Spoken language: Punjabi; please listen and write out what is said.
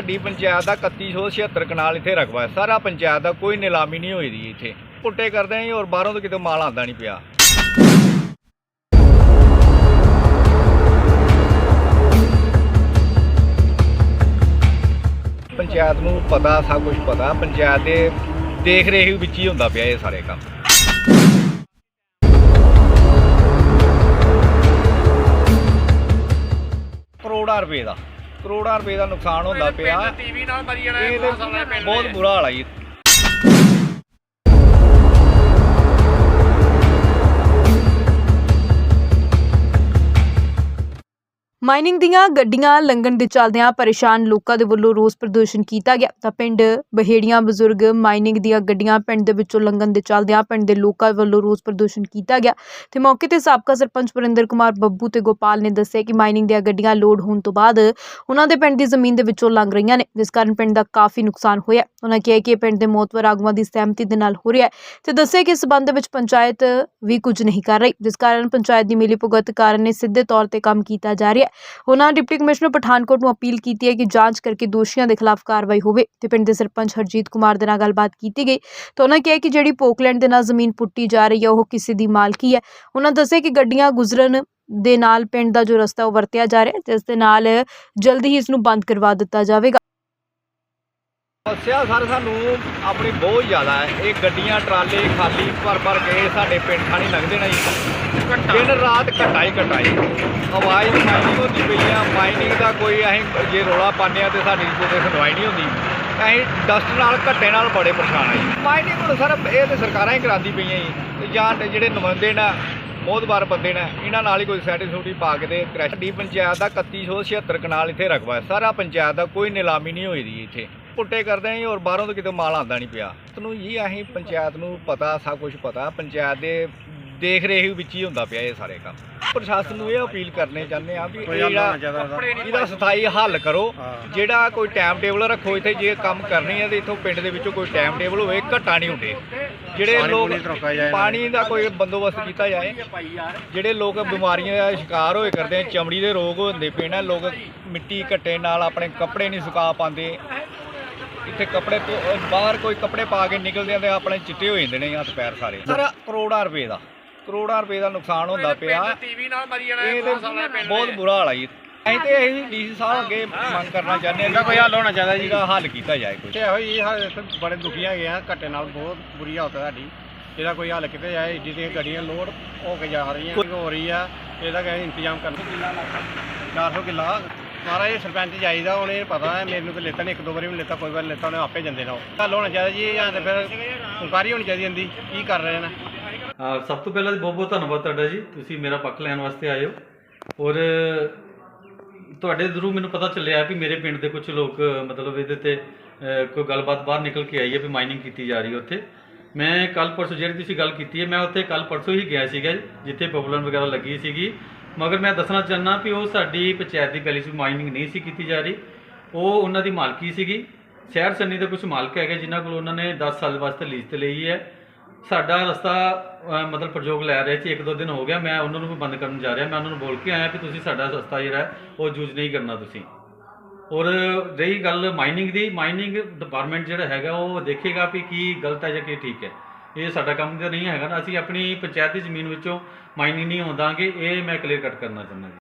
ਸਾਡੀ ਪੰਚਾਇਤ ਦਾ 3176 ਕਨਾਲ ਇੱਥੇ ਰਕਬਾ ਹੈ। ਸਾਰਾ ਪੰਚਾਇਤ ਦਾ ਕੋਈ ਨਿਲਾਮੀ ਨਹੀਂ ਹੋਈ ਦੀ ਇੱਥੇ। ਪੁੱਟੇ ਕਰਦੇ ਆਂ ਔਰ ਬਾਹਰੋਂ ਤੋਂ ਕਿਤੇ ਮਾਲ ਆਂਦਾ ਨਹੀਂ ਪਿਆ। ਪੰਚਾਇਤ ਨੂੰ ਪਤਾ, ਸਭ ਕੁਝ ਪਤਾ। ਪੰਚਾਇਤ ਦੇ ਦੇਖ ਰੇਖ ਵਿੱਚ ਹੀ ਹੁੰਦਾ ਪਿਆ ਇਹ ਸਾਰੇ ਕੰਮ। ਕਰੋੜਾਂ ਰੁਪਏ ਦਾ। ਕਰੋੜਾਂ ਰੁਪਏ ਦਾ ਨੁਕਸਾਨ ਹੁੰਦਾ ਪਿਆ ਟੀਵੀ ਨਾਲ ਮਰੀ ਜਾਣਾ ਇਹ ਬਹੁਤ। ਬੁਰਾ ਹਾਲ ਹੈ ਜੀ ਮਾਈਨਿੰਗ ਦੀਆਂ ਗੱਡੀਆਂ ਲੰਘਣ ਦੇ ਚਲਦਿਆਂ ਪਰੇਸ਼ਾਨ ਲੋਕਾਂ ਦੇ ਵੱਲੋਂ ਰੋਸ ਪ੍ਰਦਰਸ਼ਨ ਕੀਤਾ ਗਿਆ। ਤਾਂ ਪਿੰਡ ਬਹੇੜੀਆਂ ਬਜ਼ੁਰਗ ਮਾਈਨਿੰਗ ਦੀਆਂ ਗੱਡੀਆਂ ਪਿੰਡ ਦੇ ਵਿੱਚੋਂ ਲੰਘਣ ਦੇ ਚਲਦਿਆਂ ਪਿੰਡ ਦੇ ਲੋਕਾਂ ਵੱਲੋਂ ਰੋਸ ਪ੍ਰਦਰਸ਼ਨ ਕੀਤਾ ਗਿਆ। ਤੇ ਮੌਕੇ ਤੇ ਸਾਬਕਾ ਸਰਪੰਚ ਵਰਿੰਦਰ ਕੁਮਾਰ ਬੱਬੂ ਤੇ ਗੋਪਾਲ ਨੇ ਦੱਸਿਆ ਕਿ ਮਾਈਨਿੰਗ ਦੀਆਂ ਗੱਡੀਆਂ ਲੋਡ ਹੋਣ ਤੋਂ ਬਾਅਦ ਉਹਨਾਂ ਦੇ ਪਿੰਡ ਦੀ ਜ਼ਮੀਨ ਦੇ ਵਿੱਚੋਂ ਲੰਘ ਰਹੀਆਂ ਨੇ, ਜਿਸ ਕਾਰਨ ਪਿੰਡ ਦਾ ਕਾਫੀ ਨੁਕਸਾਨ ਹੋਇਆ। ਉਹਨਾਂ ਕਿਹਾ ਕਿ ਇਹ ਪਿੰਡ ਦੇ ਮੌਤਵਰ ਆਗੂਆਂ ਦੀ ਸਹਿਮਤੀ ਦੇ ਨਾਲ ਹੋ ਰਿਹਾ ਹੈ ਤੇ ਦੱਸਿਆ ਕਿ ਇਸ ਸਬੰਧ ਵਿੱਚ ਪੰਚਾਇਤ ਵੀ ਕੁਝ ਨਹੀਂ ਕਰ ਰਹੀ, ਜਿਸ ਕਾਰਨ ਪੰਚਾਇਤ ਦੀ ਮਿਲੀਭੁਗਤ ਕਾਰਨ ਨੇ ਸਿੱਧੇ ਤੌਰ ਤੇ ਕੰਮ ਕੀਤਾ ਜਾ ਰਿਹਾ ਹੈ। ਉਹਨਾਂ ਡਿਪਟੀ ਕਮਿਸ਼ਨਰ ਪਠਾਨਕੋਟ ਨੂੰ ਅਪੀਲ ਕੀਤੀ ਹੈ ਕਿ ਜਾਂਚ ਕਰਕੇ ਦੋਸ਼ੀਆਂ ਦੇ ਖਿਲਾਫ ਕਾਰਵਾਈ ਹੋਵੇ ਤੇ ਪਿੰਡ ਦੇ ਸਰਪੰਚ ਹਰਜੀਤ ਕੁਮਾਰ ਦੇ ਨਾਲ ਗੱਲਬਾਤ ਕੀਤੀ ਗਈ ਤਾਂ ਉਹਨਾਂ ਕਿਹਾ ਕਿ ਜਿਹੜੀ ਪੋਕਲੈਂਡ ਦੇ ਨਾਲ ਜ਼ਮੀਨ ਪੁੱਟੀ ਜਾ ਰਹੀ ਹੈ, ਉਹ ਕਿਸੇ ਦੀ ਮਾਲਕੀ ਹੈ। ਉਹਨਾਂ ਦੱਸਿਆ ਕਿ ਗੱਡੀਆਂ ਗੁਜ਼ਰਨ ਦੇ ਨਾਲ ਪਿੰਡ ਦਾ ਜੋ ਰਸਤਾ ਉਹ ਵਰਤਿਆ ਜਾ ਰਿਹਾ ਹੈ ਜਿਸ ਦੇ ਨਾਲ ਜਲਦੀ ਹੀ ਇਸ ਨੂੰ ਬੰਦ ਕਰਵਾ ਦਿੱਤਾ ਜਾਵੇਗਾ। ਸਮੱਸਿਆ ਸਰ ਸਾਨੂੰ ਆਪਣੀ ਬਹੁਤ ਜ਼ਿਆਦਾ ਹੈ। ਇਹ ਗੱਡੀਆਂ, ਟਰਾਲੇ ਖਾਲੀ ਭਰ ਭਰ ਕੇ ਸਾਡੇ ਪਿੰਡ ਥਾਣੀ ਲੰਘਦੇ ਨੇ ਜੀ। ਦਿਨ ਰਾਤ ਘਟਾ ਹੀ ਘਟਾ ਹੀ ਆਵਾਜ਼ ਮਾਈਨਿੰਗ ਹੁੰਦੀ ਪਈ ਆ ਮਾਈਨਿੰਗ ਦਾ ਕੋਈ ਅਸੀਂ ਜੇ ਰੋਲਾ ਪਾਉਂਦੇ ਆ ਤੇ ਸਾਡੀ ਕੋਈ ਸੁਣਵਾਈ ਨਹੀਂ ਹੁੰਦੀ। ਅਸੀਂ ਡਸਟ ਨਾਲ, ਘੱਟੇ ਨਾਲ ਬੜੇ ਪਰੇਸ਼ਾਨ ਆ ਜੀ। ਮਾਈਨਿੰਗ ਹੁਣ ਸਰ, ਇਹ ਤੇ ਸਰਕਾਰਾਂ ਹੀ ਕਰਾਉਂਦੀ ਪਈਆਂ ਜੀ। ਜਾਂ ਜਿਹੜੇ ਨੁਮਾਇੰਦੇ ਨੇ ਮੋਦਬਾਰ ਬੰਦੇ ਨੇ, ਇਹਨਾਂ ਨਾਲ ਹੀ ਕੋਈ ਸੈਟੀਸਫੈਕਟਰੀ ਪਾ ਕੇ ਦੇ ਕ੍ਰੈਸ਼ ਡੀ ਪੰਚਾਇਤ ਦਾ 3176 ਕਨਾਲ ਇੱਥੇ ਰਕਬਾ ਹੈ। ਸਾਰਾ ਪੰਚਾਇਤ ਦਾ ਕੋਈ ਨਿਲਾਮੀ ਨਹੀਂ ਹੋਈ ਦੀ ਇੱਥੇ। ਪੁੱਟੇ ਕਰਦੇ ਆਂ ਜੀ ਔਰ ਬਾਹਰੋਂ ਤੋਂ ਕਿਤੇ ਮਾਲ ਆਂਦਾ ਨਹੀਂ ਪਿਆ। ਤੁਹਾਨੂੰ ਜੀ ਅਸੀਂ ਪੰਚਾਇਤ ਨੂੰ ਪਤਾ, ਸਭ ਕੁਝ ਪਤਾ। ਪੰਚਾਇਤ ਦੇ ਦੇਖ ਰੇਖ ਵਿੱਚ ਹੀ ਹੁੰਦਾ ਪਿਆ ਇਹ ਸਾਰੇ ਕੰਮ। ਪ੍ਰਸ਼ਾਸਨ ਨੂੰ ਇਹ ਅਪੀਲ ਕਰਨੇ ਚਾਹੁੰਦੇ ਆ ਵੀ ਇਹਦਾ ਸਥਾਈ ਹੱਲ ਕਰੋ। ਜਿਹੜਾ ਕੋਈ ਟਾਈਮ ਟੇਬਲ ਰੱਖੋ ਇੱਥੇ ਜੇ ਕੰਮ ਕਰਨੀ ਹੈ ਤੇ ਇੱਥੋਂ ਪਿੰਡ ਦੇ ਵਿੱਚੋਂ ਕੋਈ ਟਾਈਮ ਟੇਬਲ ਹੋਵੇ ਘਟਾ ਨਹੀਂ ਹੁੰਦੇ। ਜਿਹੜੇ ਲੋਕ ਪਾਣੀ ਦਾ ਕੋਈ ਬੰਦੋਬਸਤ ਕੀਤਾ ਜਾਏ ਜਿਹੜੇ ਲੋਕ ਬਿਮਾਰੀਆਂ ਦਾ ਸ਼ਿਕਾਰ ਹੋਏ ਕਰਦੇ ਚਮੜੀ ਦੇ ਰੋਗ ਹੁੰਦੇ ਪਏ ਨੇ ਲੋਕ ਮਿੱਟੀ ਘੱਟੇ ਨਾਲ ਆਪਣੇ ਕੱਪੜੇ ਨਹੀਂ ਸੁਕਾ ਪਾਉਂਦੇ। ਇੱਥੇ ਕੱਪੜੇ ਬਾਹਰ ਕੋਈ ਕੱਪੜੇ ਪਾ ਕੇ ਨਿਕਲਦੇ ਆ ਤੇ ਆਪਣੇ ਚਿੱਟੇ ਹੋ ਜਾਂਦੇ ਨੇ ਹੱਥ ਪੈਰ ਸਾਰੇ। ਸਰ ਕਰੋੜਾਂ ਰੁਪਏ ਦਾ। ਕਰੋੜਾਂ ਰੁਪਏ ਦਾ ਨੁਕਸਾਨ ਹੁੰਦਾ ਪਿਆ। ਟੀਵੀ ਨਾਲ ਮਰੀ ਜਾਣਾ ਇਹ ਤੇ ਬਹੁਤ ਦੇ। ਬੁਰਾ ਹਾਲ ਹੈ ਜੀ। ਅਸੀਂ ਤੇ ਇਹ ਡੀਸੀ ਸਾਹਿਬ ਅੱਗੇ ਮੰਗ ਕਰਨਾ ਚਾਹੁੰਦੇ ਹਾਂ ਕੋਈ ਹੱਲ ਹੋਣਾ ਚਾਹੀਦਾ ਜੀ। ਇਹਦਾ ਹੱਲ ਕੀਤਾ ਜਾਏ ਕੁਝ ਇਹੋ ਹੀ ਹਾਲ ਇੱਥੇ ਬੜੇ ਦੁਖੀ ਹੈਗੇ ਆ ਘੱਟੇ ਨਾਲ ਬਹੁਤ ਬੁਰੀ ਹਾਲਤ ਹੈ ਸਾਡੀ। ਇਹਦਾ ਕੋਈ ਹੱਲ ਕਿਤੇ ਜਾਏ ਜਿਹਦੀਆਂ ਗੱਡੀਆਂ ਲੋਡ ਹੋ ਕੇ ਜਾ ਰਹੀਆਂ ਹੋ ਰਹੀ ਆ ਇਹਦਾ ਕੋਈ ਇੰਤਜ਼ਾਮ ਕਰਨਾ। 400 ਕਿੱਲਾ। ਸਾਰਾ ਇਹ ਸਰਪੰਚ ਜਾਈਦਾ ਉਹਨੇ ਪਤਾ ਹੈ ਮੈਨੂੰ ਤਾਂ ਲੈਤਾ ਨਹੀਂ ਇੱਕ ਦੋ ਵਾਰੀ ਵੀ ਲੈਤਾ ਕੋਈ ਵਾਰ ਲੈਤਾ ਉਹਨੇ ਆਪੇ ਜਾਂਦੇ ਨੇ ਹੱਲ ਹੋਣਾ ਚਾਹੀਦਾ ਜੀ ਜਾਂ ਤੇ ਫਿਰ ਇਨਕੁਆਰੀ ਹੋਣੀ ਚਾਹੀਦੀ ਹੁੰਦੀ ਕੀ ਕਰ ਰਹੇ ਨੇ? ਸਭ ਤੋਂ ਪਹਿਲਾਂ ਤਾਂ ਬਹੁਤ ਬਹੁਤ ਧੰਨਵਾਦ ਤੁਹਾਡਾ ਜੀ। ਤੁਸੀਂ ਮੇਰਾ ਪੱਖ ਲੈਣ ਵਾਸਤੇ ਆਏ ਹੋ। ਔਰ ਤੁਹਾਡੇ ਥਰੂ ਮੈਨੂੰ ਪਤਾ ਚੱਲਿਆ ਵੀ ਮੇਰੇ ਪਿੰਡ ਦੇ ਕੁਝ ਲੋਕ, ਮਤਲਬ ਇਹਦੇ ਤੇ ਕੋਈ ਗੱਲਬਾਤ ਬਾਹਰ ਨਿਕਲ ਕੇ ਆਈ ਹੈ ਵੀ ਮਾਈਨਿੰਗ ਕੀਤੀ ਜਾ ਰਹੀ ਹੈ ਉੱਥੇ। ਮੈਂ ਕੱਲ ਪਰਸੋਂ ਜਿਹੜੀ ਤੁਸੀਂ ਗੱਲ ਕੀਤੀ ਹੈ, ਮੈਂ ਉੱਥੇ ਕੱਲ ਪਰਸੋਂ ਹੀ ਗਿਆ ਸੀਗਾ ਜਿੱਥੇ ਪਪੂਲਰ ਵਗੈਰਾ ਲੱਗੀ ਸੀਗੀ। ਮਗਰ ਮੈਂ ਦੱਸਣਾ ਚਾਹੁੰਦਾ ਵੀ ਉਹ ਸਾਡੀ ਪੰਚਾਇਤ ਦੀ ਪੈਲੀ ਸੀ ਮਾਈਨਿੰਗ ਨਹੀਂ ਸੀ ਕੀਤੀ ਜਾ ਰਹੀ। ਉਹ ਉਹਨਾਂ ਦੀ ਮਾਲਕੀ ਸੀਗੀ। ਸ਼ਹਿਰ ਸੰਨੀ ਦੇ ਕੁਝ ਮਾਲਕ ਹੈਗੇ, ਜਿਨ੍ਹਾਂ ਕੋਲ ਉਹਨਾਂ ਨੇ 10 ਸਾਲ ਵਾਸਤੇ ਲੀਜ਼ ਤੇ ਲਈ ਹੈ। ਸਾਡਾ ਰਸਤਾ ਮਤਲਬ ਪ੍ਰਯੋਗ ਲੈ ਰਹੇ ਸੀ, ਇੱਕ ਦੋ ਦਿਨ ਹੋ ਗਿਆ, ਮੈਂ ਉਹਨਾਂ ਨੂੰ ਵੀ ਬੰਦ ਕਰਨ ਜਾ ਰਿਹਾ, ਮੈਂ ਉਹਨਾਂ ਨੂੰ ਬੋਲ ਕੇ ਆਇਆ ਕਿ ਤੁਸੀਂ ਸਾਡਾ ਰਸਤਾ ਜਿਹੜਾ, ਉਹ ਯੂਜ਼ ਨਹੀਂ ਕਰਨਾ ਤੁਸੀਂ। ਔਰ ਰਹੀ ਗੱਲ ਮਾਈਨਿੰਗ ਦੀ ਮਾਈਨਿੰਗ ਡਿਪਾਰਟਮੈਂਟ ਜਿਹੜਾ ਹੈਗਾ, ਉਹ ਦੇਖੇਗਾ ਵੀ ਕੀ ਗਲਤ ਹੈ ਜਾਂ ਕੀ ਠੀਕ ਹੈ। ਇਹ ਸਾਡਾ ਕੰਮ ਤਾਂ ਨਹੀਂ ਹੈਗਾ ਨਾ, ਅਸੀਂ ਆਪਣੀ ਪੰਚਾਇਤੀ ਜ਼ਮੀਨ ਵਿੱਚੋਂ ਮਾਈਨਿੰਗ ਨਹੀਂ ਹੋਂਦਾਂਗੇ ਇਹ ਮੈਂ ਕਲੀਅਰ ਕੱਟ ਕਰਨਾ ਚਾਹੁੰਦਾ ਜੀ।